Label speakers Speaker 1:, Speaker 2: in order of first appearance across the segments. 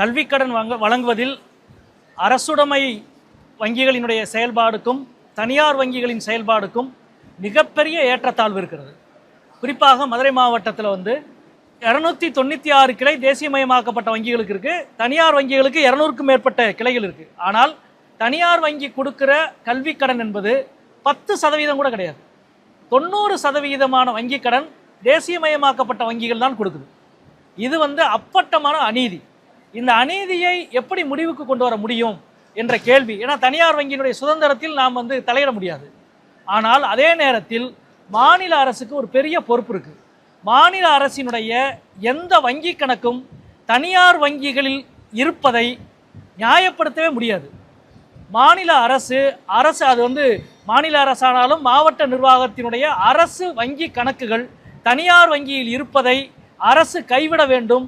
Speaker 1: கல்விக்கடன் வாங்க வழங்குவதில் அரசுடைமை வங்கிகளினுடைய செயல்பாடுக்கும் தனியார் வங்கிகளின் செயல்பாடுக்கும் மிகப்பெரிய ஏற்றத்தாழ்வு இருக்கிறது. குறிப்பாக மதுரை மாவட்டத்தில் வந்து இரநூத்தி தொண்ணூற்றி ஆறு கிளை தேசியமயமாக்கப்பட்ட வங்கிகளுக்கு இருக்குது தனியார் வங்கிகளுக்கு இரநூறுக்கும் மேற்பட்ட கிளைகள் இருக்குது ஆனால் தனியார் வங்கி கொடுக்குற கல்விக் கடன் என்பது பத்து சதவீதம் கூட கிடையாது. தொண்ணூறு சதவிகிதமான வங்கிக் கடன் தேசியமயமாக்கப்பட்ட வங்கிகள் தான் கொடுக்குது. இது வந்து அப்பட்டமான அநீதி. இந்த அநீதியை எப்படி முடிவுக்கு கொண்டு வர முடியும் என்ற கேள்வி. ஏன்னா தனியார் வங்கியினுடைய சுதந்திரத்தில் நாம் வந்து தலையிட முடியாது. ஆனால் அதே நேரத்தில் மாநில அரசுக்கு ஒரு பெரிய பொறுப்பு இருக்குது மாநில அரசினுடைய எந்த வங்கி கணக்கும் தனியார் வங்கிகளில் இருப்பதை நியாயப்படுத்தவே முடியாது. மாநில அரசு அரசு அது வந்து மாநில அரசானாலும் மாவட்ட நிர்வாகத்தினுடைய அரசு வங்கி கணக்குகள் தனியார் வங்கியில் இருப்பதை அரசு கைவிட வேண்டும்.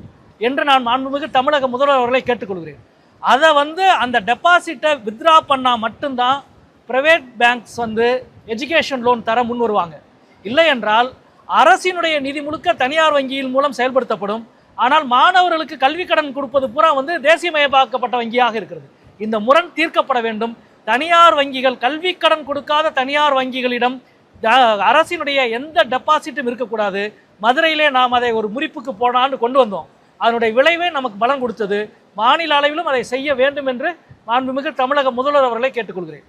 Speaker 1: என்று நான் மாண்புமிகு தமிழக முதல்வர் அவர்களை கேட்டுக்கொள்கிறேன். அதை வந்து அந்த டெபாசிட்டை வித்ரா பண்ணால் மட்டும்தான் ப்ரைவேட் பேங்க்ஸ் வந்து எஜுகேஷன் லோன் தர முன் வருவாங்க இல்லை என்றால் அரசினுடைய நிதி முழுக்க தனியார் வங்கியின் மூலம் செயல்படுத்தப்படும். ஆனால் மாணவர்களுக்கு கல்வி கடன் கொடுப்பது பூரா வந்து தேசியமயமாக்கப்பட்ட வங்கியாக இருக்கிறது. இந்த முரண் தீர்க்கப்பட வேண்டும். தனியார் வங்கிகள் கல்வி கடன் கொடுக்காத தனியார் வங்கிகளிடம் அரசினுடைய எந்த டெபாசிட்டும் இருக்கக்கூடாது. மதுரையிலே நாம் அதை ஒரு முறிப்புக்கு போனான்னு கொண்டு வந்தோம். அதனுடைய விளைவே நமக்கு பலம் கொடுத்தது. மாநில அளவிலும் அதை செய்ய வேண்டும் என்று மாண்புமிகு தமிழக முதல்வர் அவர்களை கேட்டுக்கொள்கிறேன்.